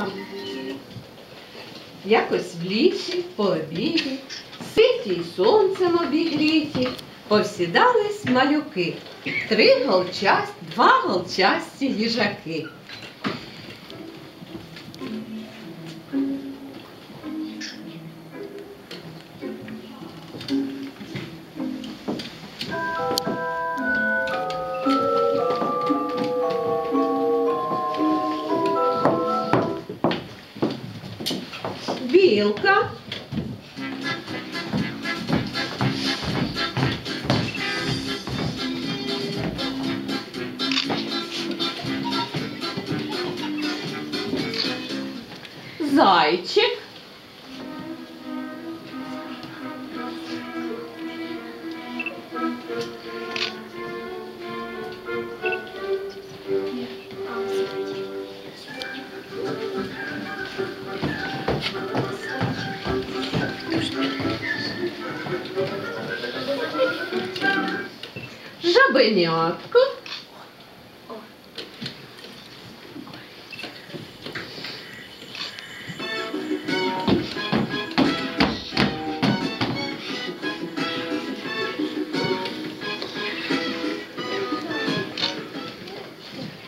птахам. Якось в лісі, по обіді, ситі й сонцем обігріті, повсідались малюки, три голчасті, два голчасті їжаки. Білка. Зайчик. Жабенятко.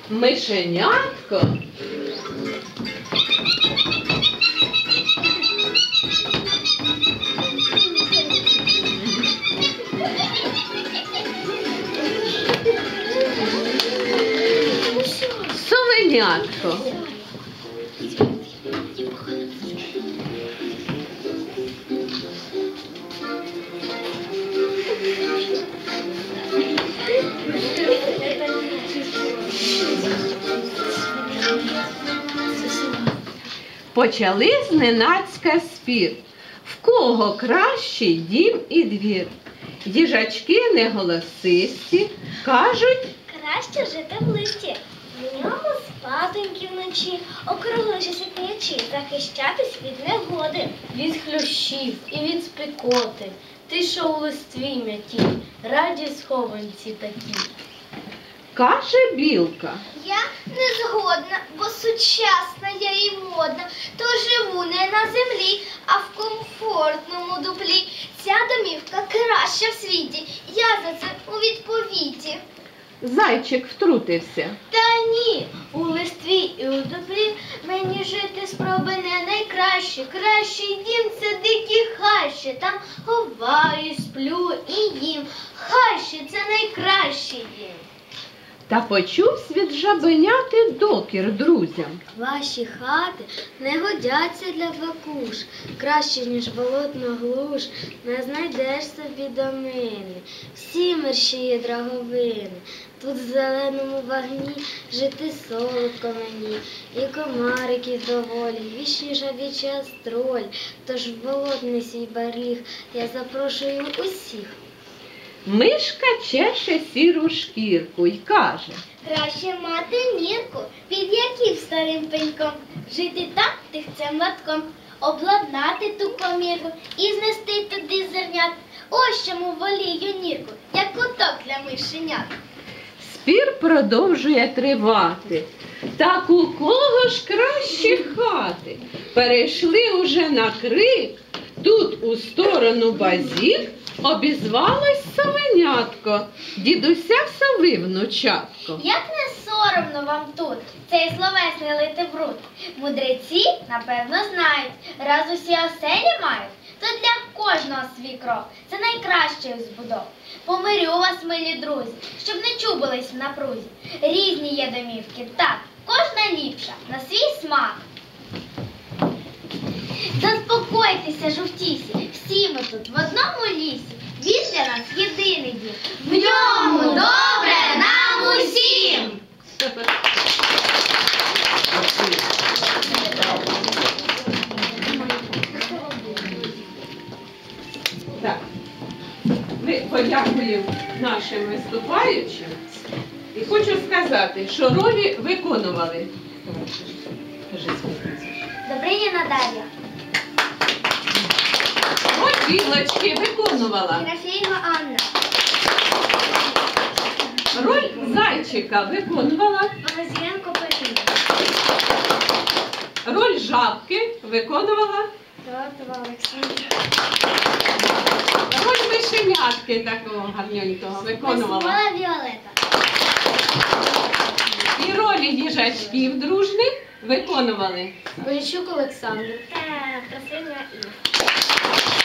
Мишенятко. Совенятко. Почали зненацька спір. В кого кращий дім і двір? Їжачки неголосисті кажуть, Краще жити в листі. Вночі, округлившись печі, захищатись від негоди. Від хлющів і від спекоти, ти що у листві м'яті, раді схованці такі. каже білка. Я не згодна, бо сучасна я і модна, то живу не на землі, а в комфортному дуплі. Ця домівка краща в світі. Я за це у відповіді. Зайчик втрутився. Та у листві і у добрі мені жити спроби не найкраще. Кращий дім це дикі хащі. Там ховаю, сплю і їм. Хащі це найкращий дім. Та почувсь від жабеняти докір друзям. Ваші хати не годяться для бакуш, краще, ніж болотна глуш, не знайдеш собі домини. Всі мерщі є драговини. Тут в зеленому вогні жити солодко мені, і комариків доволі, вічні жабічі астроль. Тож в болотний свій баріг я запрошую усіх. Мишка чеше сіру шкірку й каже. Краще мати нірку, під яким старим пеньком, жити там тихцем латком, обладнати ту комірку і знести туди зернят. Ось чому волію нірку, як куток для мишенят. Спір продовжує тривати. Так у кого ж кращі хати? Перейшли уже на крик. Тут у сторону базік обізвалось совенятко, дідуся сови внучатко. Як не соромно вам тут, цей словесний лити бруд. Мудреці, напевно, знають, раз усі оселі мають, то для кожного свій крок. Це найкращий збудов. Помирю вас, милі друзі, щоб не чубились в напрузі. Різні є домівки, так, кожна ліпша, на свій смак. Заспокойтеся, жовтісі, всі ми тут в одному лісі. Він для нас єдиний дім. В ньому добре нам усім. Так. Ми подякуємо нашим виступаючим і хочу сказати, що ролі виконували. Добриніна Дар'я. Роль білочки виконувала. Ерофєєва Анна. Роль зайчика виконувала. Борозієнко Поліна. Роль жабки виконувала Тотова Олександра. роль мишенятки такого гарненького виконувала. Смола Віолета. І ролі їжачків дружних виконували. Олександр. Та красива Інна.